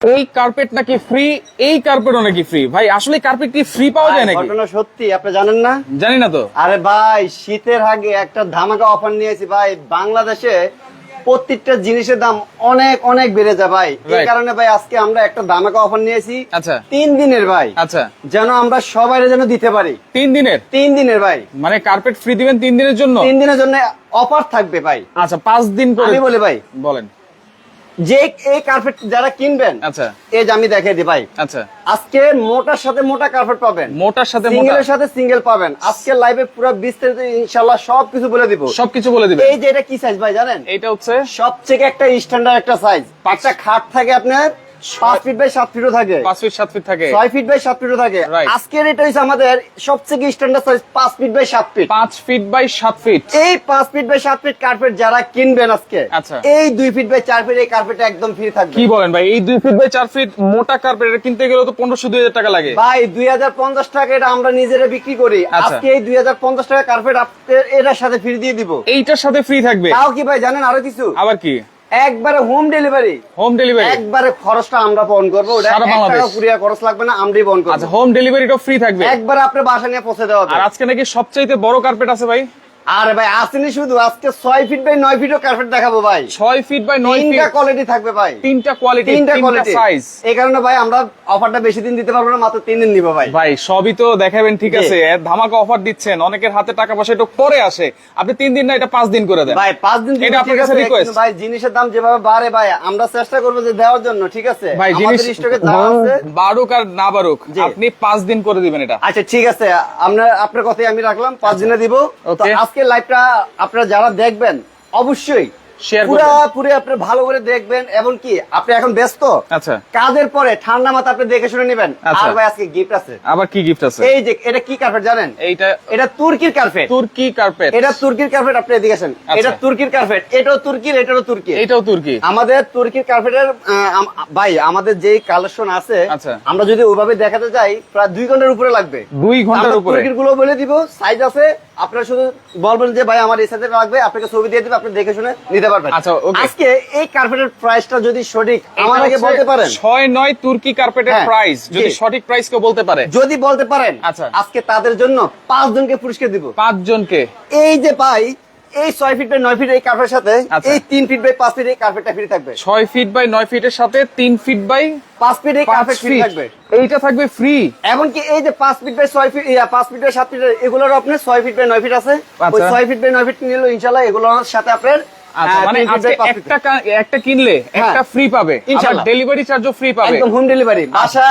এই কার্পেট নাকি ফ্রি এই কার্পেটও নাকি ফ্রি ভাই আসলে কার্পেট কি ফ্রি পাওয়া যায় নাকি? ঘটনা সত্যি আপনি জানেন না? জানি না তো। আরে ভাই শীতের আগে একটা ধামাকা অফার নিয়েছি ভাই। বাংলাদেশে প্রত্যেকটা জিনিসের দাম অনেক অনেক বেড়ে যায় ভাই। এই কারণে ভাই আজকে আমরা একটা ধামাকা অফার নিয়েছি আচ্ছা। তিন দিনের ভাই। আচ্ছা। যেন আমরা সবাই যেন দিতে পারি। তিন দিনের? তিন দিনের ভাই। মানে কার্পেট ফ্রি দিবেন তিন দিনের জন্য? তিন দিনের জন্য অফার থাকবে ভাই। আচ্ছা পাঁচ দিন করে আমি বলি ভাই। বলেন। যে এই কার্পেট যারা কিনবেন আচ্ছা। এই যে আমি দেখাই দিই ভাই। আচ্ছা। আজকে মোটার সাথে মোটা কার্পেট পাবেন। মোটার সাথে সিঙ্গেলের সাথে সিঙ্গেল পাবেন। আজকে লাইভে পুরো বিস্তারিত ইনশাল্লাহ সবকিছু বলে দিব। সবকিছু বলে দিব এই যে এটা কি সাইজ ভাই জানেন? এটা হচ্ছে সবথেকে একটা স্ট্যান্ডার্ড একটা সাইজ পাঁচটা খাট থাকে আপনার। ফিট বাই সাত ফিটও থাকে। পাঁচ ফিট সাত ফিট থাকে। ছয় ফিট বাই সাত ফিটও থাকে। আজকের এটা হচ্ছে আমাদের সবচেয়ে স্ট্যান্ডার্ড সাইজ পাঁচ ফিট বাই সাত ফিট পাঁচ ফিট বাই সাত ফিট এই পাঁচ ফিট বাই সাত ফিট কার্পেট যারা কিনবেন আজকে আচ্ছা। এই দুই ফিট বাই চার ফিট এই কার্পেট একদম ফ্রি থাকবে। কি বলেন ভাই? এই দুই ফিট বাই চার ফিট মোটা কার্পেট এটা কিনতে গেলে তো টাকা লাগে। ভাই দুই হাজার পঞ্চাশ টাকা এটা আমরা নিজেরা বিক্রি করি। আচ্ছা। আজকে এই দুই হাজার পঞ্চাশ টাকা কার্পেট আপনার এটার সাথে ফ্রি দিয়ে দিব। এইটার সাথে ফ্রি থাকবে। তাও কি ভাই জানেন আরও কিছু? আবার কি? একবারে হোম ডেলিভারি হোম ডেলিভারি একবারে খরচটা আমরা বহন করব। ওটা সারা বাংলাদেশ। কুরিয়ার খরচ লাগবে না আমরাই বহন আচ্ছা করব হোম ডেলিভারিটা ফ্রি থাকবে। একবারে আপনার বাসা নিয়ে পৌঁছে দেওয়া হবে। আর আজকে নাকি সবচাইতে বড় কার্পেট আছে ভাই। আরে ভাই আসেনি শুধু আজকে ছয় ফিট বাই নয় ফিটও কার্পেট দেখাবো ভাই। ছয় ফিট বাই নয় তিনটা কোয়ালিটি থাকবে ভাই। তিনটা কোয়ালিটি তিনটা কোয়ালিটি সাইজ এই কারণে ভাই আমরা অফারটা বেশি দিন দিতে পারব না মাত্র তিন দিন নিব ভাই। ভাই সবই তো দেখাবেন ঠিক আছে। ধামাকা অফার দিচ্ছেন অনেকের হাতে টাকা পয়সা একটু পরে আসে। আপনি তিন দিন না এটা পাঁচ দিন করে দেন। ভাই পাঁচ দিন এটা আপনার কাছে? কিন্তু ভাই জিনিসের দাম যেভাবে বাড়ে ভাই আমরা চেষ্টা করব যে দেওয়ার জন্য ঠিক আছে? ভাই জিনিস স্টকে যা আছে বারুক আর না বারুক। আপনি পাঁচ দিন করে দিবেন এটা। আচ্ছা ঠিক আছে। আপনার আপনার কথাই আমি রাখলাম পাঁচ দিনে দিব। তো আচ্ছা। Okay. আজকে লাইভটা আপনারা যারা দেখবেন অবশ্যই আপনি ভালো করে দেখবেন এবং কি আপনি এখন ব্যস্ত। আচ্ছা। কাজের পরে ঠান্ডা মাথা আপনি দেখে শুনে নেবেন। আচ্ছা। আর ভাই আজকে গিফট আছে। আবার কি গিফট আছে? এই যে এটা কি কার্পেট জানেন? এইটা এটা তুর্কির কার্পেট তুর্কি কার্পেট এটা তুর্কির কার্পেট আপনি এদিকে আসেন। আচ্ছা। এটা তুর্কির কার্পেট এটাও তুর্কির এটাও তুর্কি। এইটাও তুর্কি। আমাদের তুর্কির কার্পেটের ভাই আমাদের যে কালেকশন আছে আচ্ছা। আমরা যদি ওইভাবে দেখাতে যাই প্রায় দুই ঘণ্টার উপরে লাগবে। দুই ঘণ্টার উপরে? তুর্কিরগুলো বলে দিব সাইজ আছে আপনারা শুধু বলবেন যে ভাই আমার এই সাইজে লাগবে। আপনাকে ছবি দিয়ে দিব আপনি দেখে শুনে নিতে পারবেন আচ্ছা, আজকে এই কার্পেটের প্রাইসটা যদি সঠিক আমার আগে বলতে পারেন? ছয় নয় তুর্কি কার্পেটের হ্যাঁ, প্রাইস যদি সঠিক প্রাইস কেউ বলতে পারে? যদি বলতে পারেন আচ্ছা। আজকে তাদের জন্য পাঁচ জনকে পুরস্কার দিব। পাঁচ জনকে? এই যে ভাই এই ছয় ফিট বাই নয় ফিট এই কার্পেটের সাথে আচ্ছা। এই তিন ফিট বাই পাঁচ ফিট এই কার্পেটটা ফ্রি থাকবে। ছয় ফিট বাই নয় ফিটের সাথে তিন ফিট বাই পাঁচ ফিট এই কার্পেট ফ্রি থাকবে। এইটা থাকবে ফ্রি এমনকি এই যে পাঁচ ফিট বাই ছয় ফিট পাঁচ ফিট বাই সাত ফিট এগুলোর আপনার ছয় ফিট বাই নয় ফিট আছে। ওই আচ্ছা। ছয় ফিট বাই নয় ফিট নিলে ইনশাল্লাহ এগুলোর সাথে আপনার মানে by পাঁচ feet। একটা একটা কিনলে একটা ফ্রি পাবে। ডেলিভারি চার্জও ফ্রি পাবে। একদম হোম ডেলিভারি বাসা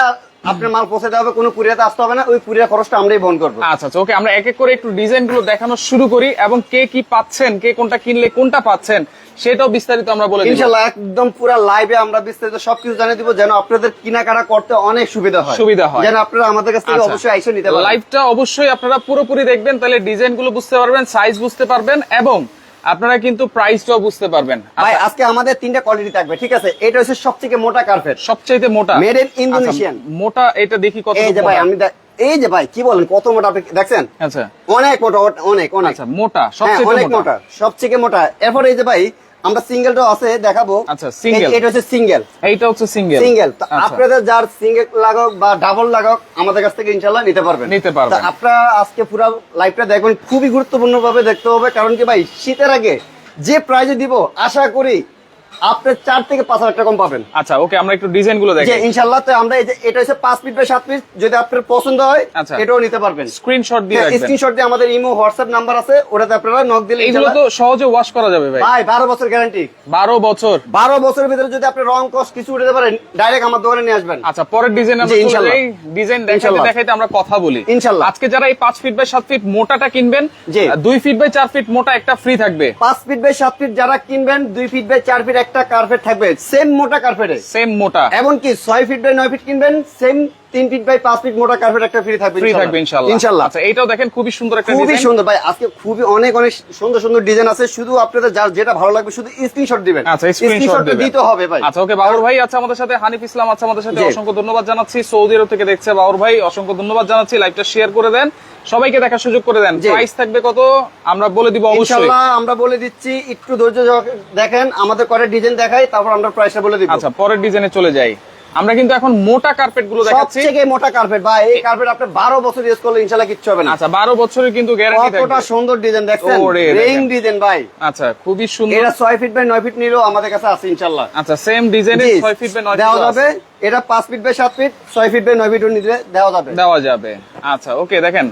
আপনার মাল পৌঁছে কোনো কুরিয়াতে আসতে হবে না ওই কুরিয়ার খরচটা আমরাই বহন করব। আচ্ছা আচ্ছা ওকে আমরা এক এক করে একটু ডিজাইনগুলো দেখানো শুরু করি এবং কে কি পাচ্ছেন কে কোনটা কিনলে কোনটা পাচ্ছেন সেটাও বিস্তারিত আমরা বলে একদম পুরো লাইভে আমরা বিস্তারিত সবকিছু জানিয়ে দিব যেন আপনাদের কেনাকাটা করতে অনেক সুবিধা হয়। সুবিধা হয়। যেন আপনারা আমাদের কাছ থেকে আচ্ছা। অবশ্যই আইসে নিতে পারেন। লাইভটা অবশ্যই আপনারা পুরোপুরি দেখবেন তাহলে ডিজাইনগুলো বুঝতে পারবেন সাইজ বুঝতে পারবেন এবং আপনারা কিন্তু প্রাইসটাও বুঝতে পারবেন। ভাই আচ্ছা, আজকে আমাদের তিনটা কোয়ালিটি থাকবে ঠিক আছে? এটা হচ্ছে সবথেকে মোটা কার্পেট সবচেয়ে মোটা। Made in. আচ্ছা, মোটা এটা দেখি কত এই যে ভাই আমি এই যে ভাই কি বলেন কত মোটা আপনি দেখছেন? আচ্ছা। অনেক মোটা অনেক অনেক। আচ্ছা মোটা হ্যাঁ, সবচেয়ে মোটা। মোটা সবথেকে মোটা। এরপর এই যে ভাই আমরা সিঙ্গেলটা আছে দেখাবো। আচ্ছা, সিঙ্গেল এটা হচ্ছে সিঙ্গেল এইটা হচ্ছে সিঙ্গেল সিঙ্গেল আপনাদের যার সিঙ্গেল লাগাক বা ডাবল লাগাক আমাদের কাছ থেকে ইনশাল্লাহ নিতে পারবেন। নিতে পারবেন। আপনারা আজকে পুরো লাইভটা দেখবেন খুবই গুরুত্বপূর্ণ ভাবে দেখতে হবে কারণ কি ভাই শীতের আগে যে প্রাইজে দিব আশা করি আপনি চার থেকে পাঁচ হাজার টাকা কম পাবেন। আচ্ছা ওকে আমরা একটু ডিজাইনগুলো দেখি ইনশাল্লাহ তো আমরা এই যে এটা হচ্ছে পাঁচ ফিট বাই সাত ফিট যদি আপনার পছন্দ হয় আচ্ছা। এটাও নিতে পারবেন। স্ক্রিনশট দিয়ে রাখবেন। স্ক্রিনশট দিয়ে আমাদের ইমো হোয়াটসঅ্যাপ নাম্বার আছে ওটাতে আপনারা নক দিলে এইগুলো তো সহজে ওয়াশ করা যাবে ভাই। ভাই বারো বছর গ্যারান্টি বারো বছর। বারো বছরের ভিতরে যদি আপনি রং কস্ট কিছু উঠাতে পারেন ডাইরেক্ট আমার দোকানে নিয়ে আসবেন। আচ্ছা পরের ডিজাইন আমরা ইনশাল্লাহ। যাই। ডিজাইন দেখাইতে। দেখাইতে আমরা কথা বলি। ইনশাল্লাহ। আজকে যারা এই পাঁচ ফিট বাই সাত ফিট মোটাটা কিনবেন। দুই ফিট বাই চার ফিট মোটা একটা ফ্রি থাকবে। পাঁচ ফিট বাই সাত ফিট যারা কিনবেন দুই ফিট বাই চার ফিট একটা কার্পেট থাকবে সেম মোটা কার্পেটে সেম মোটা। এমনকি ছয় ফিট বাই নয় ফিট কিনবেন সেম তিন ফিট বাই পাঁচ ফিট মোটা কার্পেট একটা ফ্রি থাকবে ফ্রি থাকবে ইনশাল্লাহ। ইনশাল্লাহ। আচ্ছা এইটাও দেখেন খুবই সুন্দর একটা খুবই সুন্দর ভাই। আজকে খুবই অনেক অনেক সুন্দর সুন্দর ডিজাইন আছে। শুধু আপনাদের যার যেটা ভালো লাগবে শুধু স্ক্রিনশট দিবেন। আচ্ছা স্ক্রিনশট দিতে হবে ভাই। আচ্ছা ওকে বাবুর ভাই আছে আমাদের সাথে হানিফ ইসলাম আছে আমাদের সাথে। অসংখ্য ধন্যবাদ জানাচ্ছি। সৌদি আরব থেকে দেখছে বাবুর ভাই অসংখ্য ধন্যবাদ জানাচ্ছি। লাইভটা শেয়ার করে দেন। সবাইকে দেখার সুযোগ করে দেন। প্রাইস থাকবে কত? আমরা বলে দিব অবশ্যই। ইনশাল্লাহ আমরা বলে দিচ্ছি। একটু ধৈর্য দেখেন আমাদের করে ডিজাইন দেখাই তারপর আমরা প্রাইসটা বলে দিব। আচ্ছা পরের ডিজাইনে চলে যাই। আমরা কিন্তু এখন মোটা কার্পেটগুলো দেখাচ্ছি। সবথেকে মোটা কার্পেট ভাই এই কার্পেট আপনি বারো বছর ইউজ করলে ইনশাল্লাহ কিচ্ছু হবে না। আচ্ছা বারো বছরের কিন্তু গ্যারান্টি কতটা সুন্দর ডিজাইন দেখছেন? ওরে, রিং ডিজাইন ভাই। আচ্ছা খুবই সুন্দর। এটা ছয় ফিট বাই নয় ফিট নিলেও আমাদের কাছে আছে ইনশাল্লাহ। আচ্ছা সেম ডিজাইনের জি, ছয় ফিট বাই নয় দেওয়া যাবে। এটা পাঁচ ফিট বাই সাত ফিট ছয় ফিট বাই নয় ফিট নিলে দেওয়া যাবে। দেওয়া যাবে। আচ্ছা ওকে দেখেন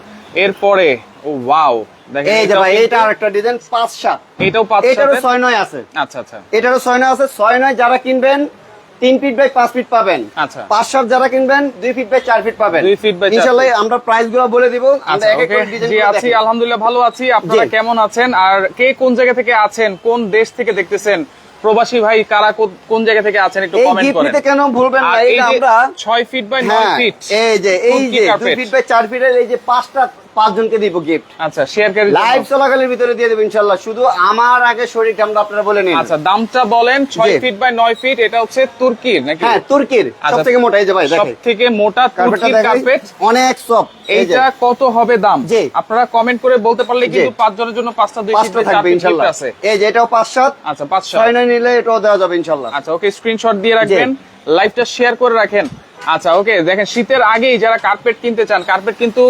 এরপরে ও ওয়াও দেখেন এই যে এটাও ভাই এটা আরেকটা ডিজাইন এটারও সাতের। ছয় নয় আছে। আচ্ছা আচ্ছা। এটারও ছয় নয় আছে। ছয় নয় যারা কিনবেন তিন ফিট বাই পাঁচ ফিট পাবেন। আচ্ছা। পাঁচ সাত যারা কিনবেন দুই ফিট বাই চার ফিট পাবেন। দুই by চার ইনশাল্লাহ আমরা প্রাইসগুলো বলে দিব। আচ্ছা আছি আলহামদুলিল্লাহ ভালো আছি। আপনারা কেমন আছেন? আর কে কোন জায়গা থেকে আছেন? কোন দেশ থেকে দেখতেছেন? প্রবাসী ভাই কারা কোন জায়গা থেকে আছেন? একটু কমেন্ট করেন। কেন ভুলবেন না? এটা আমরা ছয় ফিট বাই নয় হ্যাঁ ফিট এই যে এই যে দুই carpet। ফিট বাই চার ফিটের এই যে পাঁচটা পাঁচজনকে দিব গিফট আচ্ছা শেয়ার ক্যারি লাইভ চলাকালের ভিতরে দিয়ে দেবো ইনশাল্লাহ শুধু আমার আগে শরীরটা আমরা আপনারা বলে নিন। আচ্ছা দামটা বলেন ছয় ফিট বাই নয় ফিট এটা হচ্ছে তুর্কির নাকি? হ্যাঁ তুর্কির। আচ্ছা। সব থেকে মোটা এই যে ভাই দেখেন। থেকে মোটা তুর্কির কার্পেট অনেক সফট এইটা কত হবে দাম। আপনারা কমেন্ট করে বলতে পারলে কিন্তু পাঁচ জনের জন্য পাঁচটা দুই ফিট থাকবে ফিট ইনশাল্লাহ আছে। এই যে এটাও পাঁচ সাত। আচ্ছা পাঁচশো ছয় নয় নিলে এটাও দেওয়া যাবে ইনশাল্লাহ আচ্ছা ওকে স্ক্রিনশট দিয়ে রাখবেন। লাইভটা শেয়ার করে রাখেন। আচ্ছা ওকে দেখেন শীতের আগেই যারা কার্পেট কিনতে চান কার্পেট কিন্তু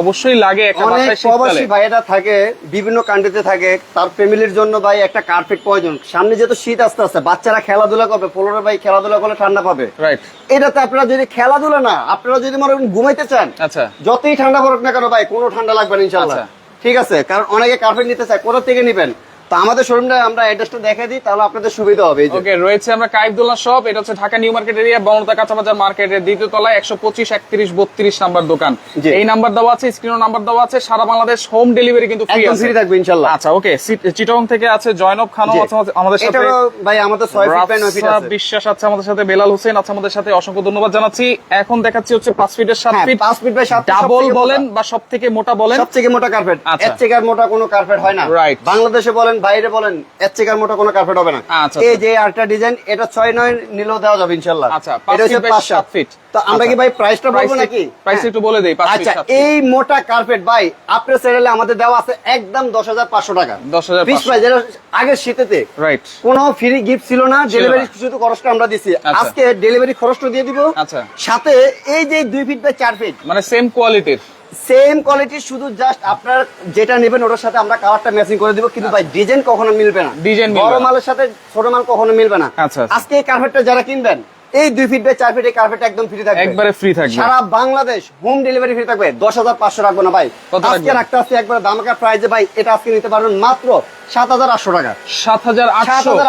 অবশ্যই লাগে একটা অনেক বাসায় প্রবাসী ভাইয়েরা থাকে বিভিন্ন কান্ট্রিতে থাকে তার ফ্যামিলির জন্য ভাই একটা কার্পেট প্রয়োজন। সামনে যেহেতু শীত আসতে আসতে বাচ্চারা খেলাধুলা করবে ফ্লোরে ভাই খেলাধুলা করলে ঠান্ডা পাবে। রাইট এটাতে আপনারা যদি খেলাধুলা না আপনারা যদি মনে করেন ঘুমাইতে চান আচ্ছা। যতই ঠান্ডা পড়ুক না কেন ভাই কোনো ঠান্ডা লাগবে না ইনশাল্লাহ আচ্ছা। ঠিক আছে? কারণ অনেকে কার্পেট নিতে চায় কোথা থেকে নিবেন? তো আমাদের শোরুমটা আমরা অ্যাড্রেসটা দেখে দিই তাহলে আপনাদের সুবিধা হবে ওকে রয়েছে আমরা কাইবদুল্লাহ শপ এটা হচ্ছে ঢাকা নিউ মার্কেট এরিয়া বনতা কাঁচাবাজার মার্কেটের দ্বিতীয় তলায় একশো পঁচিশ একত্রিশ বত্রিশ নাম্বার দোকান। এই নাম্বার দেওয়া আছে স্ক্রিনও নাম্বার দেওয়া আছে সারা বাংলাদেশ হোম ডেলিভারি কিন্তু ফ্রি ফ্রি থাকবে আচ্ছা ওকে চিটং থেকে আছে জয়নব খানও আছে আমাদের- সাথে। ভাই আমাদের ছয় ফিট বাই নয় আছে। বিশ্বাস আছে আমাদের সাথে বেলাল হোসেন আছে আমাদের সাথে অসংখ্য ধন্যবাদ জানাচ্ছি। এখন দেখাচ্ছি হচ্ছে পাঁচ ফিটের সাত হ্যাঁ, ফিট পাঁচ ফিট বাই ডাবল বলেন বা সব থেকে মোটা বলেন। সব থেকে মোটা কার্পেট আচ্ছা। এর থেকে মোটা কোনো কার্পেট হয় না। Right. বাংলাদেশে বলেন বাইরে বলেন এর থেকে আর মোটা কোনো কার্পেট হবে না আচ্ছা, এই আচ্ছা। যে আরেকটা ডিজাইন এটা ছয় নয় নিলেও দেওয়া যাবে ইনশাল্লাহ আচ্ছা, এটা হচ্ছে পাঁচ সাত feet। তো আমরা কি। ভাই প্রাইসটা বলব নাকি প্রাইস। একটু বলে দেই আচ্ছা এই মোটা কার্পেট ভাই আপনার চ্যানেলে আমাদের দেওয়া আছে একদম দশ হাজার পাঁচশো টাকা 10,500 পিস প্রাইস যেটা আগের শীতেতে রাইট কোনো ফ্রি গিফট ছিল না ডেলিভারি শুধু খরচটা আমরা দিছি। আজকে ডেলিভারি খরচটা দিয়ে দিব আচ্ছা। সাথে এই যে দুই ফিট বাই চার ফিট মানে সেম কোয়ালিটির সেম কোয়ালিটি শুধু জাস্ট আপনার যেটা নেবেন ওটার সাথে আমরা কালারটা ম্যাচিং করে দিব। কিন্তু ভাই ডিজাইন কখনো মিলবে না। ডিজাইন বড় মালের সাথে ছোট মাল কখনো মিলবে না। আচ্ছা, আচ্ছা। আজকে এই কার্পেটটা যারা কিনবেন এই দুই ফিট বাই চার ফিট এই কার্পেট একদম ফ্রি থাকবে। একবারে ফ্রি থাকবে। সারা বাংলাদেশ হোম ডেলিভারি ফ্রি থাকবে। দশ হাজার পাঁচশো রাখব না ভাই। আজকে রাখতে আসছে একবার দামাকা প্রাইজে ভাই এটা আজকে নিতে পারবেন মাত্র সাত হাজার আটশো টাকা। সাত হাজার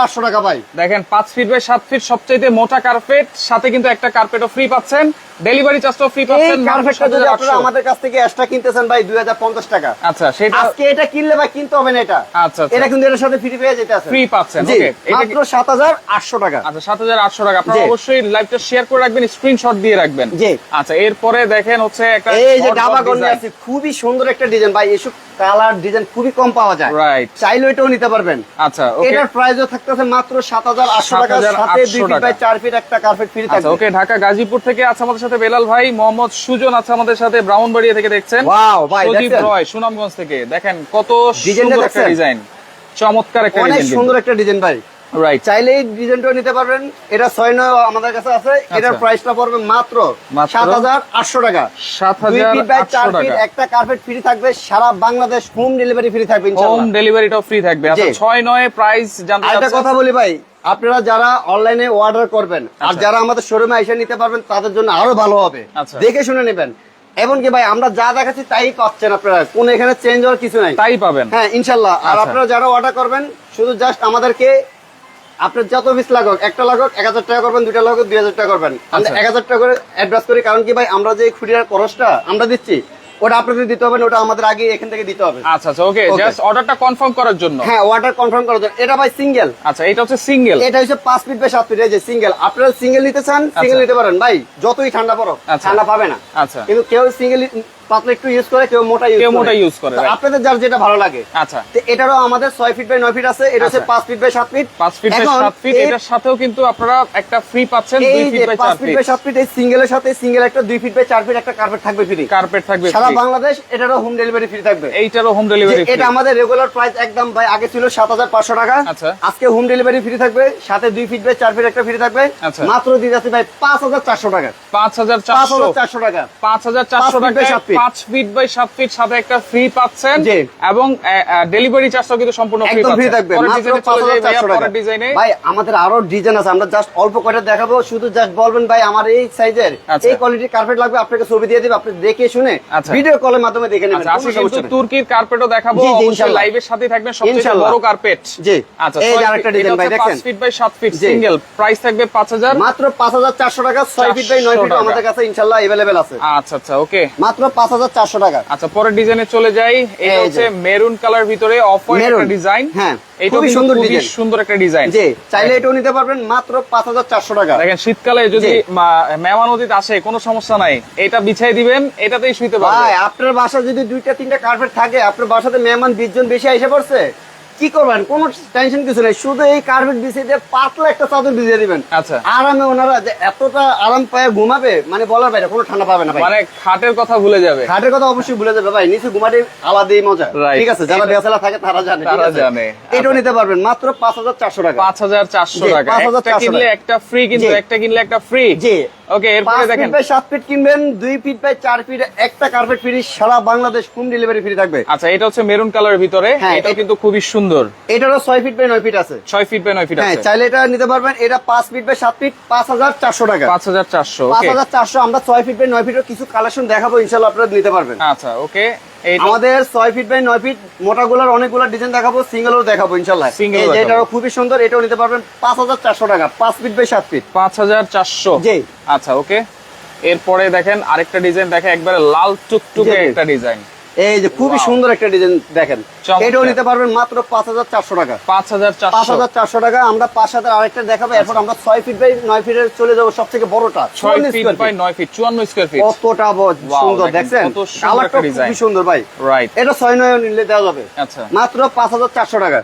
আটশো। টাকা ভাই। দেখেন পাঁচ ফিট বাই সাত ফিট সবচেয়ে মোটা কার্পেট সাথে কিন্তু একটা কার্পেটও ফ্রি পাচ্ছেন। ডেলিভারি চার্জটাও ফ্রি পাচ্ছেন কার্পেটটা যদি আপনারা আমাদের কাছ থেকে এক্সট্রা কিনতেছেন ভাই দুই হাজার পঞ্চাশ টাকা। আচ্ছা সেটা আজকে এটা কিনলে ভাই কিনতে হবে না এটা। আচ্ছা, আচ্ছা। এটা কিন্তু এটার সাথে ফ্রি পেয়ে যেতে আছে। ফ্রি পাচ্ছেন ওকে মাত্র সাত হাজার আটশো টাকা। আচ্ছা সাত হাজার আটশো টাকা। আপনারা। অবশ্যই লাইভটা শেয়ার করে রাখবেন স্ক্রিনশট দিয়ে রাখবেন। জি। আচ্ছা এরপরে দেখেন হচ্ছে একটা এই যে ডাবা box গন্ডে আছে খুবই সুন্দর একটা ডিজাইন ভাই এসব কালার ডিজাইন খুবই কম পাওয়া যায়। রাইট চাইলে এটাও নিতে পারবেন। আচ্ছা ওকে এটার প্রাইসও থাকতেছে মাত্র সাত হাজার আটশো টাকা। 7,800 সাথে দুই ফিট বাই চার ফিট একটা কার্পেট ফ্রি আচ্ছা থাকবে। ওকে ঢাকা গাজীপুর থেকে আছে আমাদের সাথে বেলাল ভাই মোহাম্মদ সুজন আছে আমাদের সাথে ব্রাউন ব্রাউনবাড়িয়া থেকে দেখছেন। ওয়াও ভাই, সজীব রয় সুনামগঞ্জ থেকে। দেখেন কত সুন্দর একটা ডিজাইন। চমৎকার একটা অনেক ডিজাইন সুন্দর একটা ডিজাইন ভাই। রাইট চাইলে এই ডিজাইনটাও নিতে পারবেন। এটা ছয় নয় আমাদের কাছে আছে। এটার আচ্ছা। প্রাইসটা পড়বে মাত্র? সাত হাজার আটশো টাকা। সাত হাজার চার ফিট একটা কার্পেট ফ্রি থাকবে। সারা বাংলাদেশ হোম ডেলিভারি ফ্রি থাকবে হোম ডেলিভারিটাও ফ্রি থাকবে। আচ্ছা ছয় নয় প্রাইস জানতে চাচ্ছেন? কথা বলি ভাই আপনারা যারা অনলাইনে অর্ডার করবেন আর আচ্ছা। যারা আমাদের শোরুমে এসে নিতে পারবেন তাদের জন্য আরও ভালো হবে। দেখে শুনে নেবেন। এমনকি ভাই আমরা যা দেখাচ্ছি তাই পাচ্ছেন আপনারা। কোন এখানে চেঞ্জ হওয়ার কিছু নাই। তাই পাবেন। হ্যাঁ ইনশাল্লাহ আর। আপনারা যারা অর্ডার করবেন শুধু জাস্ট আমাদেরকে আপনার যত পিস লাগুক একটা লাগুক এক হাজার টাকা করবেন দুইটা লাগুক দুই হাজার টাকা করবেন। আমরা আচ্ছা। এক হাজার টাকা করে অ্যাডভান্স করি কারণ কি ভাই আমরা যে খরচটা আমরা দিচ্ছি ওটা আপনাদের দিতে হবে ওটা আমাদের আগে এখান থেকে দিতে হবে। আচ্ছা আচ্ছা ওকে জাস্ট অর্ডারটা কনফার্ম করার জন্য। হ্যাঁ অর্ডার কনফার্ম করার জন্য। এটা ভাই সিঙ্গেল আচ্ছা এটা হচ্ছে সিঙ্গেল এটা হচ্ছে পাঁচ ফিট বাই সাত ফিট এই যে সিঙ্গেল আপনারা সিঙ্গেল নিতে চান সিঙ্গেল আচ্ছা। নিতে পারেন। ভাই যতই ঠান্ডা পড়ো আচ্ছা। ঠান্ডা পাবে না। আচ্ছা। কিন্তু কেউ সিঙ্গেল পাতলা একটু ইউজ করে কেউ মোটা ইউজ কেউ মোটা use করে, আপনাদের যার যেটা ভালো লাগে। আচ্ছা। তো এটারও আমাদের ছয় ফিট বাই নয় ফিট আছে এটা হচ্ছে আচ্ছা। পাঁচ ফিট বাই সাত ফিট পাঁচ ফিট বাই ফিট এটার সাথেও কিন্তু আপনারা একটা ফ্রি পাচ্ছেন দুই এই ফিট যে বাই ফিট ফিট বাই সাত ফিট এই সিঙ্গেলের সাথে সিঙ্গেল একটা দুই ফিট বাই চার ফিট একটা কার্পেট থাকবে ফ্রি কার্পেট থাকবে সারা বাংলাদেশ এটারও হোম ডেলিভারি ফ্রি থাকবে। এইটারও হোম ডেলিভারি এটা আমাদের রেগুলার প্রাইস একদম ভাই আগে ছিল সাত হাজার পাঁচশো টাকা। আচ্ছা। আজকে হোম ডেলিভারি ফ্রি থাকবে সাথে দুই ফিট বাই চার ফিট একটা ফ্রি থাকবে। আচ্ছা। মাত্র দিয়ে যাচ্ছে ভাই পাঁচ হাজার চারশো টাকা। পাঁচ হাজার পাঁচ চারশো হাজার চারশো। টাকা। পাঁচ হাজার চারশো পাঁচ ফিট বাই টাকায় সাত ফিট। পাঁচ ফিট বাই সাত ফিট সাথে একটা ফ্রি পাচ্ছেন। এবং ডেলিভারি চার্জটাও কিন্তু সম্পূর্ণ ফ্রি একদম ফ্রি থাকবে। ডিজাইনে ভাই আমাদের আরও ডিজাইন আছে। আমরা জাস্ট অল্প কয়টা দেখাবো। শুধু জাস্ট বলবেন ভাই আমার এই সাইজের আচ্ছা। এই কোয়ালিটির কার্পেট লাগবে আপনাকে ছবি দিয়ে দিবে আপনি দেখে শুনে আচ্ছা। ভিডিও কলের মাধ্যমে দেখে নেবেন। আচ্ছা কিন্তু তুর্কির কার্পেটও দেখাবো। অবশ্যই লাইভের সাথে থাকবেন সবচেয়ে বড় কার্পেট জি। আচ্ছা এই আরেকটা ডিজাইন ভাই দেখেন। পাঁচ ফিট বাই সাত ফিট সিঙ্গেল প্রাইস থাকবে পাঁচ হাজার। মাত্র পাঁচ হাজার চারশো টাকা ছয় ফিট বাই নয় ফিট আমাদের কাছে ইনশাল্লাহ এভেলেবেল আছে। আচ্ছা আচ্ছা ওকে মাত্র পাঁচ হাজার চারশো টাকা। আচ্ছা পরের ডিজাইনে চলে যাই। এটা হচ্ছে মেরুন কালার ভিতরে অফ হোয়াইট একটা ডিজাইন হ্যাঁ, এটা খুবই সুন্দর ডিজাইন। সুন্দর একটা ডিজাইন জি চাইলে এটাও নিতে পারবেন মাত্র পাঁচ হাজার চারশো টাকা। দেখেন শীতকালে যদি মেমা নদীতে আসে কোনো সমস্যা নাই। এটা বিছাই দিবেন এটাতেই শুইতে ভাই আপনার বাসা যদি দুইটা তিনটা কার্পেট থাকে আপনার বাসাতে মেহমান বিশ জন বেশি এসে পড়ছে? কি করবেন? কোনো টেনশন কিছু নেই। শুধু এই কার্পেট বিছিয়ে দিয়ে পাতলা একটা চাদর বিছিয়ে দিবেন। আচ্ছা। আরামে ওনারা যে এতটা আরাম পায় ঘুমাবে মানে বলার বাইরে কোনো ঠান্ডা পাবে না মানে খাটের কথা ভুলে যাবে। ঘাটের কথা অবশ্যই ভুলে যাবে ভাই। নিচে ঘুমাতে আলাদাই মজা। ঠিক আছে যারা বেসালা থাকে তারা জানে তারা জানে। এটাও নিতে পারবেন মাত্র পাঁচ হাজার চারশো টাকা। পাঁচ হাজার চারশো জি, টাকা। 5,400 একটা কিনলে একটা ফ্রি কিন্তু একটা কিনলে একটা ফ্রি জি। ওকে এরপরে দেখেন। ফিট বাই সাত ফিট কিনবেন দুই ফিট বাই চার ফিট একটা কার্পেট ফ্রি সারা বাংলাদেশ হোম ডেলিভারি ফ্রি থাকবে। আচ্ছা এটা হচ্ছে মেরুন কালারের ভিতরে। হ্যাঁ, এটা- কিন্তু খুবই সুন্দর এটারও ছয় ফিট বাই নয় ফিট আছে। ছয় ফিট বাই নয় ফিট হ্যাঁ চাইলে এটা নিতে পারবেন। এটা পাঁচ ফিট বাই সাত ফিট পাঁচ হাজার চারশো টাকা। পাঁচ হাজার চারশো পাঁচ হাজার চারশো আমরা ছয় ফিট বাই নয় ফিটের কিছু কালেকশন দেখাবো ইনশাল্লাহ আপনারা নিতে পারবেন। আচ্ছা ওকে আমাদের ছয় ফিট বাই নয় ফিট মোটাগুলোর অনেকগুলো ডিজাইন দেখাবো সিঙ্গেলও দেখাবো ইনশাল্লাহ দেখাবো। এটাও খুবই সুন্দর এটাও নিতে পারবেন পাঁচ হাজার চারশো টাকা পাঁচ ফিট বাই সাত ফিট পাঁচ হাজার চারশো। জি। আচ্ছা ওকে এরপরে দেখেন আরেকটা ডিজাইন দেখে একবারে লাল টুকটুকে। একটা ডিজাইন এই যে খুবই সুন্দর একটা ডিজাইন দেখেন। এটাও নিতে পারবেন মাত্র পাঁচ হাজার চারশো টাকা। পাঁচ হাজার পাঁচ হাজার চারশো টাকা আমরা পাঁচ হাজার আরেকটা দেখাবো এরপর আমরা ছয় ফিট বাই নয় ফিটের চলে যাব সব থেকে বড়টা ছয় ফিট বাই নয় ফিট চুয়ান্ন স্কোয়ার ফিট কতটা সুন্দর দেখছেন? কালারটা খুবই সুন্দর ভাই। রাইট এটা ছয় নয় নিলে দেওয়া যাবে। আচ্ছা। মাত্র পাঁচ হাজার চারশো টাকা।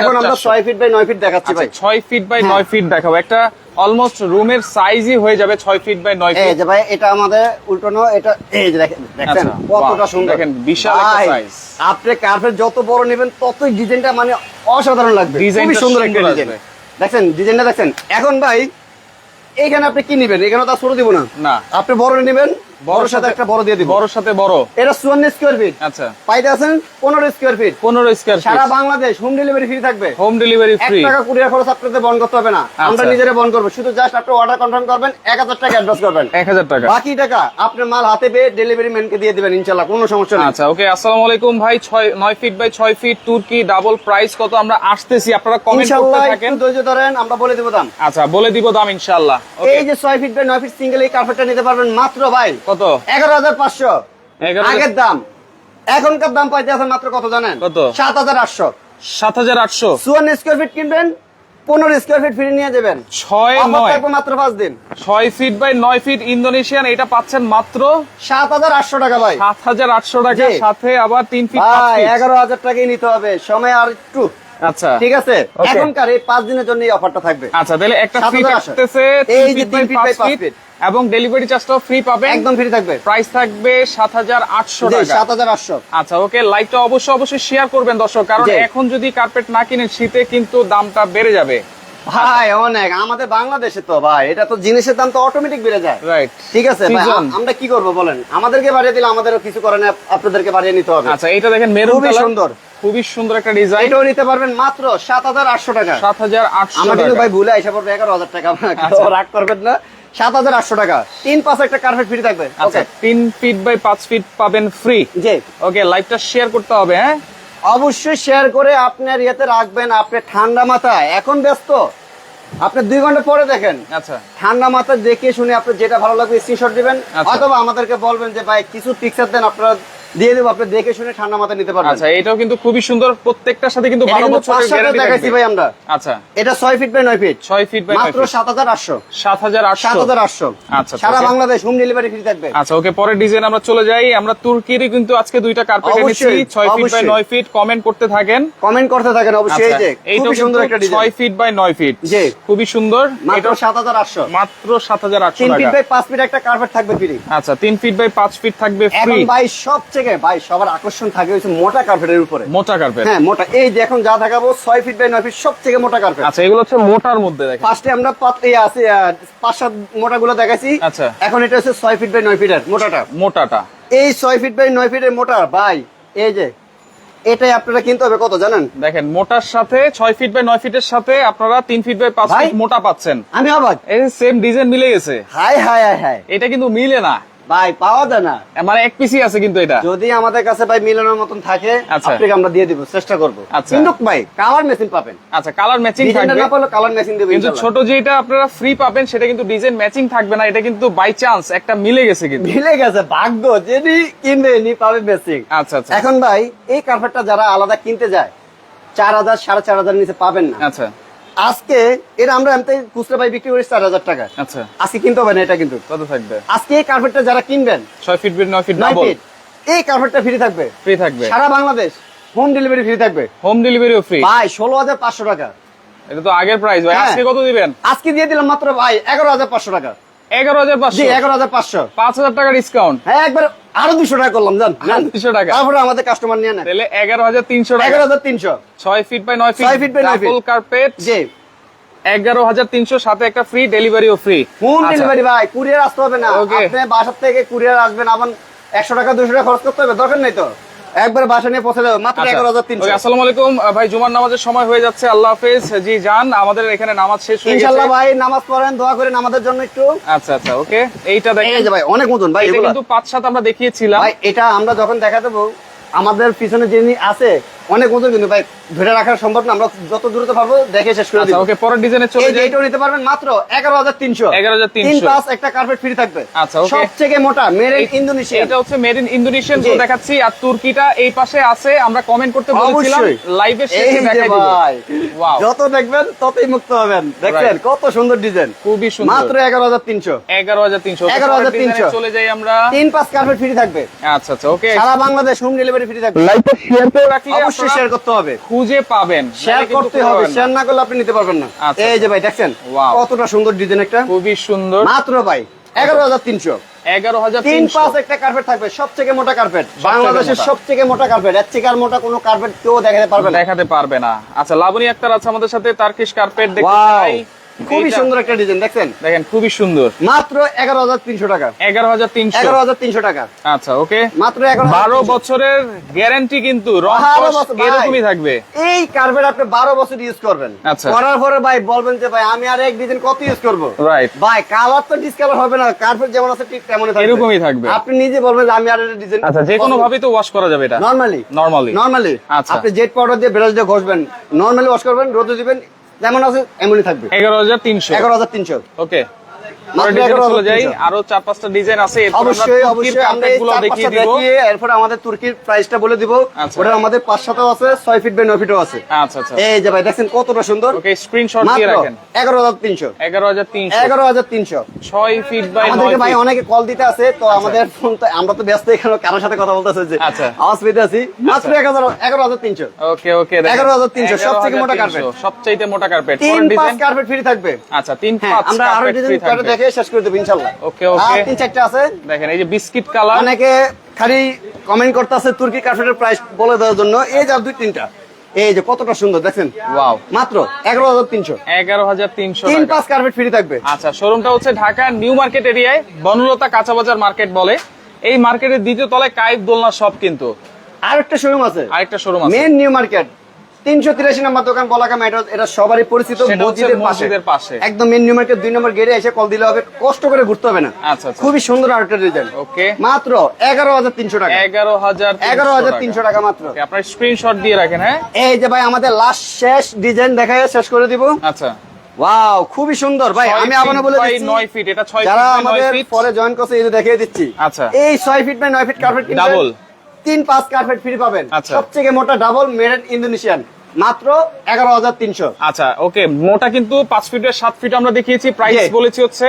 এখন আমরা ছয় ফিট বাই নয় ফিট দেখাচ্ছি আচ্ছা ভাই। ছয় ফিট বাই হ্যাঁ। নয় ফিট দেখাবো। একটা অলমোস্ট রুমের সাইজই হয়ে যাবে ছয় ফিট বাই নয় এই ফিট যে ভাই এটা আমাদের উল্টানো এটা এই যে দেখেন আচ্ছা, কতটা সুন্দর। দেখেন, বিশাল একটা সাইজ আপনি কার্পেট যত বড় নেবেন ততই ডিজাইনটা মানে অসাধারণ লাগবে। খুবই সুন্দর একটা ডিজাইন দেখেন ডিজাইনটা দেখেন এখন ভাই এখানে আপনি কি নেবেন? এখানে তো ছোট দিব না। না। আপনি বড় নেবেন বড়র সাথে একটা বড় দিয়ে দিব। বড় সাথে বড়। এটা চুয়ান্ন স্কোয়ার ফিট আচ্ছা। পাইতে আছেন পনেরো স্কোয়ার ফিট পনেরো স্কোয়ার সারা বাংলাদেশ হোম ডেলিভারি ফ্রি থাকবে। হোম ডেলিভারি ফ্রি টাকা খরচ আপনাদের করতে হবে না। আমরা আচ্ছা। নিজেরা করব। শুধু জাস্ট আপনি অর্ডার কনফার্ম করবেন এক হাজার টাকা অ্যাডভান্স করবেন। এক হাজার টাকা। বাকি টাকা আপনার মাল হাতে পেয়ে ডেলিভারি ম্যানকে দিয়ে দিবেন কোনো সমস্যা নেই। আচ্ছা ওকে আসসালামু আলাইকুম ভাই। ছয় নয় ফিট বাই ছয় ফিট তুর্কি ডাবল প্রাইস কত আমরা আসতেছি? আপনারা কমেন্ট করতে থাকেন। ধৈর্য ধরেন আমরা বলে দিব দাম। আচ্ছা বলে দিব দাম ইনশাআল্লাহ। এই যে ছয় ফিট বাই নয় ফিট সিঙ্গেল এই কার্পেটটা নিতে পারবেন মাত্র ভাই। কত? এগারো হাজার পাঁচশো। আগের দাম। এখনকার দাম পাইতে আছেন মাত্র কত জানেন? কত? সাত হাজার আটশো। সাত হাজার আটশো। চুয়ান্ন স্কোয়ার ফিট কিনবেন পনেরো স্কোয়ার ফিট ফ্রি নিয়ে যাবেন। ছয় নয়। মাত্র পাঁচ দিন। ছয় ফিট বাই নয় ফিট ইন্দোনেশিয়ান এটা পাচ্ছেন মাত্র সাত হাজার আটশো টাকা ভাই। সাত হাজার আটশো টাকা সাথে আবার তিন ফিট ফিট এগারো হাজার টাকাই নিতে হবে। সময় আর একটু। আচ্ছা। ঠিক আছে? এখনকার এই পাঁচ দিনের জন্য এই অফারটা থাকবে। আচ্ছা তাহলে একটা আটশো। থাকতেছে এই তিন ফিট বাই পাঁচ ফিট। এবং ডেলিভারি চার্জটাও ফ্রি পাবেন। একদম ফ্রি থাকবে। প্রাইস থাকবে সাত হাজার আটশো টাকা। সাত হাজার আটশো। আচ্ছা ওকে লাইভটা অবশ্যই অবশ্যই শেয়ার করবেন দর্শক কারণ এখন যদি কার্পেট না কিনেন শীতে কিন্তু দামটা বেড়ে যাবে। ভাই অনেক। আমাদের বাংলাদেশে তো ভাই এটা তো জিনিসের দাম তো অটোমেটিক বেড়ে যায়। রাইট ঠিক আছে আমরা কি করব বলেন? আমাদেরকে বাড়িয়ে দিলে আমাদেরও কিছু করে না আপনাদেরকে বাড়িয়ে নিতে হবে। আচ্ছা এটা দেখেন মেরুন খুবই সুন্দর। খুবই সুন্দর একটা ডিজাইন এটাও নিতে পারবেন মাত্র সাত হাজার আটশো টাকা। সাত হাজার আটশো ভাই ভুলে এসে পড়বে এগারো হাজার টাকা। আচ্ছা। রাগ করবেন না। সাত হাজার আটশো টাকা। তিন পাঁচ একটা কার্পেট ফ্রি থাকবে। আচ্ছা তিন ফিট বাই পাঁচ ফিট পাবেন ফ্রি জি। ওকে লাইভটা শেয়ার করতে হবে হ্যাঁ? অবশ্যই শেয়ার করে আপনার ইয়েতে রাখবেন আপনি ঠান্ডা মাথায়। এখন ব্যস্ত। আপনি দুই ঘণ্টা পরে দেখেন। আচ্ছা। ঠান্ডা মাথায় দেখে শুনে আপনার যেটা ভালো লাগবে স্ক্রিনশট দিবেন। আচ্ছা। অথবা আমাদেরকে বলবেন যে ভাই কিছু পিকচার দেন আপনারা দিয়ে দেবো আপনি দেখে শুনে ঠান্ডা মাথায় নিতে পারবেন। আচ্ছা এটাও কিন্তু খুবই সুন্দর প্রত্যেকটার সাথে কিন্তু পাঁচ সাথে গ্যারান্টি দেখাইছি ভাই আমরা। আচ্ছা। এটা ছয় ফিট বাই নয় ফিট ছয় ফিট বাই মাত্র সাত হাজার আটশো। সাত হাজার সাত আটশো হাজার আটশো। আচ্ছা, সারা বাংলাদেশ হোম ডেলিভারি ফ্রি থাকবে। আচ্ছা ওকে পরের ডিজাইন আমরা চলে যাই। আমরা তুর্কিরই কিন্তু আজকে দুইটা কার্পেট এনেছি। অবশ্যই, ছয় ফিট বাই অবশ্যই। নয় ফিট কমেন্ট করতে থাকেন। কমেন্ট করতে থাকেন অবশ্যই এই আচ্ছা, যে খুবই সুন্দর একটা কিন্তু ছয় ফিট বাই নয় ফিট জি। খুবই সুন্দর। মাত্র এটাও সাত হাজার আটশো। মাত্র সাত হাজার আটশো তিন ফিট বাই পাঁচ ফিট একটা কার্পেট থাকবে ফ্রি আচ্ছা তিন ফিট বাই পাঁচ ফিট থাকবে এখন ভাই সব থেকে ভাই সবার আকর্ষণ থাকে হচ্ছে মোটা কার্পেটের উপরে। মোটা কার্পেট? হ্যাঁ মোটা। এই যে এখন যা দেখাবো ছয় ফিট বাই নয় ফিট সব থেকে মোটা কার্পেট। আচ্ছা এগুলো হচ্ছে মোটার মধ্যে দেখেন। ফার্স্টে আমরা আছে পাঁচ সাত মোটা গুলো দেখাইছি। আচ্ছা। এখন এটা হচ্ছে ছয় ফিট বাই নয় ফিটের মোটাটা। মোটাটা। এই ছয় ফিট বাই নয় ফিটের মোটা ভাই এই যে এটাই আপনারা কিনতে হবে কত জানেন? দেখেন মোটার সাথে ছয় ফিট বাই নয় ফিটের সাথে আপনারা তিন ফিট বাই পাঁচ। ফিট মোটা পাচ্ছেন। আমি অবাক। এই সেম ডিজাইন মিলে গেছে। হাই হাই হাই হাই এটা কিন্তু মিলে না। ভাই পাওয়া যায় না। মানে এক পিসি আছে কিন্তু এটা? যদি আমাদের কাছে ভাই মিলানোর মতন থাকে আচ্ছা। আপনাকে আমরা দিয়ে দিব চেষ্টা করব। আচ্ছা। কিন্তু ভাই কালার মেশিন পাবেন। আচ্ছা কালার ম্যাচিং থাকবে। না পারলে কালার মেশিন দেবো কিন্তু। ছোট যেটা আপনারা ফ্রি পাবেন সেটা কিন্তু ডিজাইন ম্যাচিং থাকবে না এটা কিন্তু বাই চান্স একটা মিলে গেছে কিন্তু। মিলে গেছে ভাগ্য যিনি কিনবে নি পাবে বেসিক আচ্ছা আচ্ছা। এখন ভাই এই কার্পেটটা যারা আলাদা কিনতে যায় চার হাজার সাড়ে চার হাজার নিচে পাবেন না। আচ্ছা। আজকে এর আমরা এমতে খুচরা পাই বিক্রি করি চার হাজার টাকা। আচ্ছা। আজকে কিনতে হবে না এটা কিন্তু। কত থাকবে? আজকে এই কার্পেটটা যারা কিনবেন ছয় ফিট বিট নয় ফিট নয় ফিট এই কার্পেটটা ফ্রি থাকবে। ফ্রি থাকবে। সারা বাংলাদেশ হোম ডেলিভারি ফ্রি থাকবে। হোম ডেলিভারিও ফ্রি ভাই ষোলো হাজার পাঁচশো টাকা। এটা তো আগের প্রাইস ভাই। হ্যাঁ। আজকে কত দিবেন? আজকে দিয়ে দিলাম মাত্র ভাই এগারো হাজার পাঁচশো টাকা। এগারো হাজার জি পাঁচশো এগারো হাজার পাঁচশো। পাঁচ হাজার টাকা ডিসকাউন্ট হ্যাঁ একবার আরও দুশো টাকা করলাম জান। জান। 200 টাকা। তারপরে আমাদের কাস্টমার নিয়ে নেন। তাহলে এগারো হাজার তিনশো এগারো হাজার তিনশো। ছয় ফিট বাই নয় ফিট ছয় নয় feet। কার্পেট জি। এগারো হাজার তিনশো সাথে একটা ফ্রি ডেলিভারিও ফ্রি ডেলিভারি ভাই। কুরিয়ার আসতে হবে না. আপনি বাসার থেকে কুরিয়ার আসবেন আবার একশো টাকা দুশো টাকা খরচ করতে হবে দরকার নেই তো? একবার বাসা নিয়ে পৌঁছে যাবে মাত্র এগারো হাজার তিনশো। আসসালাম আলাইকুম ভাই জুমার নামাজের সময় হয়ে যাচ্ছে। আল্লাহ হাফেজ। জি যান। আমাদের এখানে নামাজ শেষ হয়ে গেছে। ভাই নামাজ পড়েন দোয়া করেন আমাদের জন্য একটু। আচ্ছা আচ্ছা ওকে। এইটা দেখেন। ভাই অনেক মতন। ভাই এগুলো কিন্তু পাঁচ সাত আমরা দেখিয়েছিলাম। ভাই এটা আমরা যখন দেখা দেবো আমাদের পিছনে যিনি আছে অনেক ওজন কিন্তু ভাই ধরে রাখা সম্ভব না আমরা যত দ্রুত পারব দেখে শেষ করে আচ্ছা দিব। ওকে পরের ডিজাইনে চলে যাই। এটাও নিতে পারবেন মাত্র এগারো হাজার তিনশো। 11,300 তিন পাঁচ একটা কার্পেট ফ্রি থাকবে। আচ্ছা, okay. সব থেকে মোটা মেড ইন ইন্দোনেশিয়া এটা হচ্ছে মেড ইন ইন্দোনেশিয়ান জি। দেখাচ্ছি আর তুর্কিটা এই পাশে আছে আমরা কমেন্ট করতে বলেছিলাম লাইভে শেষে দেখাই দিব। ভাই Wow. যত দেখবেন ততই মুক্ত হবেন। Right. কত সুন্দর ডিজাইন খুবই সুন্দর। মাত্র এগারো হাজার তিনশো। এগারো হাজার তিনশো 11,300 চলে যাই আমরা। তিন পাঁচ কার্পেট ফ্রি থাকবে। আচ্ছা আচ্ছা ওকে। সারা বাংলাদেশ হোম ডেলিভারি ফ্রি থাকবে। লাইভটা শেয়ার করে রাখলে অবশ্যই শেয়ার করতে হবে। খুঁজে পাবেন। শেয়ার করতে হবে শেয়ার না। করলে আপনি নিতে পারবেন না। আচ্ছা, এই যে ভাই দেখছেন? কতটা সুন্দর ডিজাইন একটা। খুবই সুন্দর। মাত্র ভাই এগারো হাজার তিনশো। এগারো হাজার তিন পাঁচ একটা কার্পেট থাকবে সব থেকে মোটা কার্পেট বাংলাদেশের সব থেকে মোটা কার্পেট এর থেকে আর মোটা কোনো কার্পেট কেউ দেখাতে পারবে না। দেখাতে পারবে না। আচ্ছা লাবণী আক্তার আছে আমাদের সাথে তার্কিশ কার্পেট দেখতে চাই। খুবই সুন্দর একটা ডিজাইন দেখছেন? দেখেন খুবই সুন্দর। মাত্র এগারো হাজার তিনশো টাকা। এগারো হাজার তিনশো। এগারো হাজার তিনশো টাকা। আচ্ছা ওকে। মাত্র বারো বছরের গ্যারান্টি কিন্তু। এরকমই থাকবে। এই কার্পেট আপনি বারো বছর ইউজ করবেন। আচ্ছা। করার পরে ভাই বলবেন যে ভাই আমি আর এক ডিজাইন কত ইউজ করব? রাইট ভাই কালার তো ডিসকালার হবে না কার্পেট যেমন আছে ঠিক তেমনই থাকবে। এরকমই থাকবে। আপনি নিজে বলবেন যে আমি আর একটা ডিজাইন আচ্ছা যে কোনো ভাবেই তো ওয়াশ করা যাবে এটা। নরমালি নরমালি নরমালি আচ্ছা। আপনি জেট পাউডার দিয়ে ব্রাশ দিয়ে ঘষবেন। নরমালি ওয়াশ করবেন রোদে দিবেন যেমন আছে এমনই থাকবে। এগারো হাজার তিনশো। এগারো হাজার তিনশো। ওকে মাত্র ডিজাইনে চলে 11,300 যাই। আরও চার পাঁচটা ডিজাইন আছে। আমরা অবশ্যই অবশ্যই। আমরা এই কার্পেটগুলো চার দেখিয়ে দিব। দেখিয়ে আমাদের তুর্কির প্রাইসটা বলে দিব। আচ্ছা। ওটা আমাদের পাঁচ সাতও আছে ছয় ফিট বাই নয় ফিটও আছে। আচ্ছা আচ্ছা। এই যে ভাই দেখছেন কতটা সুন্দর? ওকে স্ক্রিনশট দিয়ে রাখেন। এগারো হাজার তিনশো। এগারো হাজার তিনশো। এগারো হাজার তিনশো। ছয় ফিট বাই আমাদেরকে ভাই অনেকে কল দিতে আছে তো আমাদের ফোন তো আমরা তো ব্যস্ত এখানে কারোর সাথে কথা বলতেছে যে। আওয়াজ পেতে আছি। মাত্র এগারো এগারো হাজার তিনশো। ওকে ওকে 11,300 সবথেকে মোটা কার্পেট। সবচাইতে মোটা কার্পেট তিন পাঁচ কার্পেট ফ্রি থাকবে। আচ্ছা তিন হ্যাঁ পাঁচ আমরা আরও ডিজাইন দেখে শেষ করে দেবো ইনশাল্লাহ। okay. আর তিন চারটা আছে। দেখেন এই যে বিস্কিট কালার। অনেকে খালি কমেন্ট করতেছে তুর্কি কার্পেটের প্রাইস বলে দেওয়ার জন্য। এই যা দুই তিনটা। এই যে কতটা সুন্দর দেখছেন ওয়াও মাত্র এগারো হাজার তিনশো। এগারো হাজার তিনশো তিন পাঁচ কার্পেট ফ্রি থাকবে। আচ্ছা শোরুমটা হচ্ছে ঢাকা নিউ মার্কেট এরিয়ায় বনলতা কাঁচা বাজার মার্কেট বলে। এই মার্কেটের দ্বিতীয় তলায় কাইফ দোলনা সব কিন্তু। আর একটা শোরুম আছে। আরেকটা শোরুম আছে। Main new market. তিনশো তিরাশি নম্বর দোকান বলাকা মেট্রো এটা সবারই পরিচিত মসজিদের পাশে। একদম মেন নিউ মার্কেট দুই নম্বর গেটে এসে কল দিলে হবে কষ্ট করে ঘুরতে হবে না। আচ্ছা, আচ্ছা। খুবই সুন্দর আরেকটা ডিজাইন ওকে। মাত্র এগারো হাজার তিনশো টাকা। এগারো হাজার এগারো হাজার তিনশো টাকা মাত্র। আপনার স্ক্রিনশট দিয়ে রাখেন হ্যাঁ? এই যে ভাই আমাদের লাস্ট শেষ ডিজাইন দেখায় শেষ করে দিব। আচ্ছা। ওয়াও খুবই সুন্দর ভাই আমি বলে দিচ্ছি নয় ফিট এটা ছয় যারা ফিট বাই আমাদের পরে জয়েন করছে এই যে দেখিয়ে দিচ্ছি। আচ্ছা। এই ছয় ফিট বাই নয় ফিট কার্পেট Double। তিন পাঁচ কার্পেট ফ্রি পাবেন। আচ্ছা। সবথেকে মোটা ডাবল মেড ইন্দোনেশিয়ান মাত্র এগারো হাজার তিনশো। আচ্ছা ওকে মোটা কিন্তু পাঁচ ফিটের সাত ফিট আমরা দেখিয়েছি প্রাইস বলেছি হচ্ছে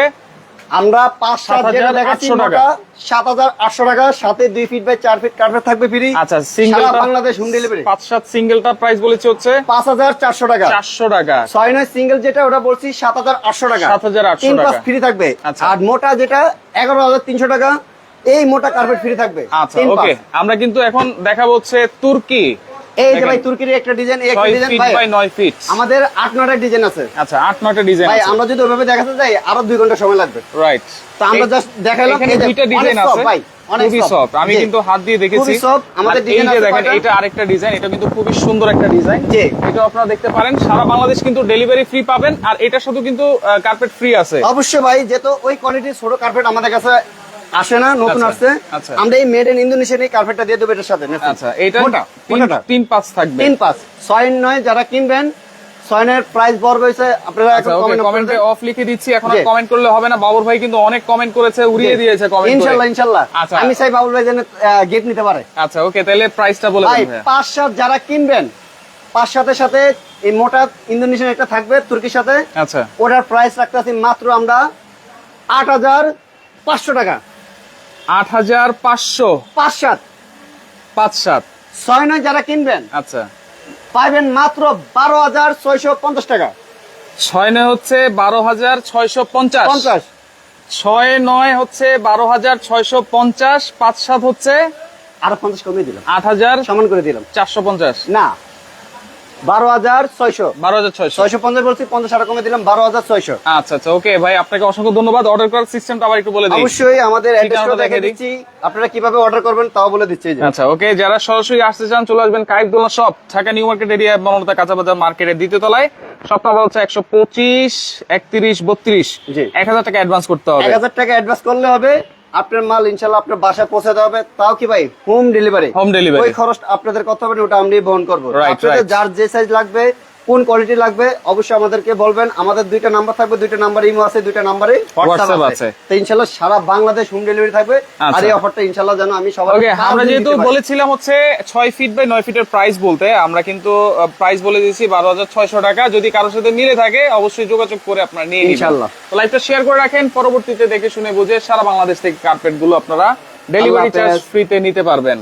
আমরা পাঁচ সাত 7,800 দেখাচ্ছি টাকা। সাত হাজার আটশো টাকা সাথে দুই ফিট বাই চার ফিট কার্পেট থাকবে ফ্রি। আচ্ছা সিঙ্গেল বাংলাদেশ হোম ডেলিভারি পাঁচ সাত সিঙ্গেলটা প্রাইস বলেছি হচ্ছে পাঁচ হাজার চারশো টাকা। চারশো টাকা। ছয় নয় সিঙ্গেল যেটা ওটা বলছি সাত হাজার আটশো টাকা। 7,800 তিন পাঁচ টাকা। ফ্রি থাকবে। আচ্ছা। আর মোটা যেটা এগারো হাজার তিনশো টাকা। এই মোটা কার্পেট ফ্রি থাকবে। আচ্ছা ওকে আমরা কিন্তু এখন দেখা হচ্ছে তুর্কি। এই যে ভাই তুর্কির একটা ডিজাইন এই একটা ডিজাইন ভাই বাই নয় ফিট আমাদের আট নয়টা ডিজাইন আছে। আচ্ছা আট নয়টা ডিজাইন ভাই আমরা যদি ওইভাবে দেখাতে যাই আরও দুই ঘণ্টা সময় লাগবে। রাইট তো আমরা জাস্ট দেখাইলাম এই যে দুইটা ডিজাইন আছে। ভাই খুবই সফট আমি কিন্তু হাত দিয়ে দেখেছি। আমাদের আছে দেখেন এটা আরেকটা ডিজাইন এটা কিন্তু খুবই সুন্দর একটা ডিজাইন জি। এটা আপনারা দেখতে পারেন সারা বাংলাদেশ কিন্তু ডেলিভারি ফ্রি পাবেন আর এটা শুধু কিন্তু কার্পেট ফ্রি আছে। অবশ্যই ভাই যেহেতু ওই কোয়ালিটির ছোট কার্পেট আমাদের কাছে আসে না নতুন আচ্ছা, আসছে। আচ্ছা। আমরা এই মেড ইন ইন্দোনেশিয়ান এই কার্পেটটা দিয়ে দেবো এটার সাথে আচ্ছা এটা মোটা, তিন- পাঁচ থাকবে। তিন পাঁচ। ছয় নয় যারা কিনবেন ছয় নয়ের প্রাইস বড় হয়েছে আপনারা আচ্ছা এখন comment কমেন্টে অফ লিখে দিচ্ছি এখন কমেন্ট করলে হবে না। বাবুর ভাই কিন্তু অনেক কমেন্ট করেছে উড়িয়ে দিয়েছে কমেন্ট ইনশাল্লাহ আচ্ছা। আমি চাই বাবুল ভাই যেন গিফট নিতে পারে। আচ্ছা ওকে তাহলে প্রাইসটা বলে দেন পাঁচ সাত যারা কিনবেন পাঁচ সাতের সাথে এই মোটা ইন্দোনেশিয়ান একটা থাকবে তুর্কির সাথে। আচ্ছা। ওটার প্রাইস রাখতেছি মাত্র আমরা আট হাজার পাঁচশো টাকা। আট হাজার পাঁচশো। পাঁচ সাত পাঁচ সাত ছয় নয় যারা কিনবেন আচ্ছা। পাইবেন মাত্র বারো হাজার ছয়শো পঞ্চাশ টাকা। ছয় নয় হচ্ছে বারো হাজার ছয়শো পঞ্চাশ। পঞ্চাশ। ছয় নয় হচ্ছে বারো হাজার ছয়শো পঞ্চাশ। পাঁচ সাত হচ্ছে আরও পঞ্চাশ কমিয়ে দিলাম। আট হাজার সমান করে দিলাম। চারশো পঞ্চাশ। না বারো হাজার ছয়শো। বারো হাজার ছয়শো। ছয়শো পঞ্চাশ বলছি পঞ্চাশ আরও কমিয়ে দিলাম বারো হাজার ছয়শো। আচ্ছা আচ্ছা ওকে ভাই আপনাকে অসংখ্য ধন্যবাদ। অর্ডার করার সিস্টেমটা আবার একটু বলে দিই। অবশ্যই আমাদের অ্যাড্রেসটা দেখে দেখে দিচ্ছি। আপনারা কীভাবে অর্ডার করবেন তাও বলে দিচ্ছি আচ্ছা ওকে যারা সরাসরি আসতে চান চলে আসবেন Kaif Dolna shop Dhaka new market area Banalata কাঁচা বাজার মার্কেটের দ্বিতীয় তলায়। শপ নাম্বার হচ্ছে একশো পঁচিশ একত্রিশ বত্রিশ। এক হাজার টাকা অ্যাডভান্স করতে হবে। এক হাজার টাকা অ্যাডভান্স করলে হবে আপনার মাল ইনশাল্লাহ আপনার বাসায় পৌঁছাতে হবে। তাও কি ভাই? হোম ডেলিভারি হোম ডেলিভারি ওই খরচ আপনাদের কথা হবে ওটা আমি বহন করব। আপনাদের যার যে সাইজ লাগবে কোন কোয়ালিটি লাগবে অবশ্যই আমাদেরকে বলবেন আমাদের দুইটা নাম্বার থাকবে দুইটা নাম্বার ইমো আছে দুইটা নাম্বারে হোয়াটসঅ্যাপ আছে। তো ইনশাল্লাহ সারা বাংলাদেশ হোম ডেলিভারি থাকবে আর আচ্ছা। এই অফারটা ইনশাল্লাহ যেন আমি সবার ওকে আমরা যেহেতু বলেছিলাম হচ্ছে ছয় ফিট বাই নয় ফিটের প্রাইস বলতে আমরা কিন্তু প্রাইস বলে দিয়েছি বারো হাজার ছয়শো টাকা যদি কারোর সাথে মিলে থাকে অবশ্যই যোগাযোগ করে আপনারা নিয়ে নিন ইনশাল্লাহ। তো লাইভটা শেয়ার করে রাখেন পরবর্তীতে দেখে শুনে বুঝে সারা বাংলাদেশ থেকে কার্পেটগুলো আপনারা ডেলিভারি চার্জ। ফ্রিতে নিতে পারবেন